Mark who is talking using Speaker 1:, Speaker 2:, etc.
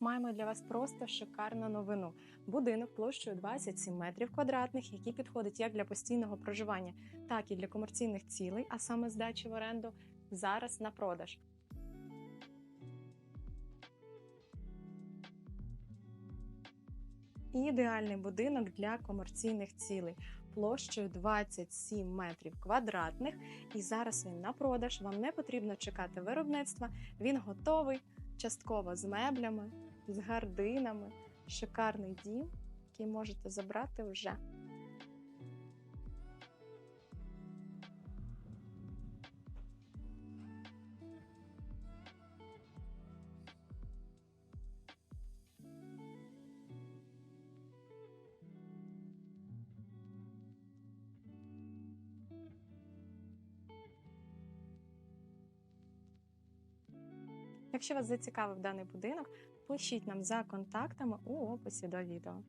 Speaker 1: Маємо для вас просто шикарну новину. Будинок площею 27 метрів квадратних, який підходить як для постійного проживання, так і для комерційних цілей, а саме здачі в оренду, зараз на продаж. Ідеальний будинок для комерційних цілей площею 27 метрів квадратних. І зараз він на продаж. Вам не потрібно чекати виробництва. Він готовий, частково з меблями, з гардинами. Шикарний дім, який можете забрати вже. Якщо вас зацікавив даний будинок, пишіть нам за контактами у описі до відео.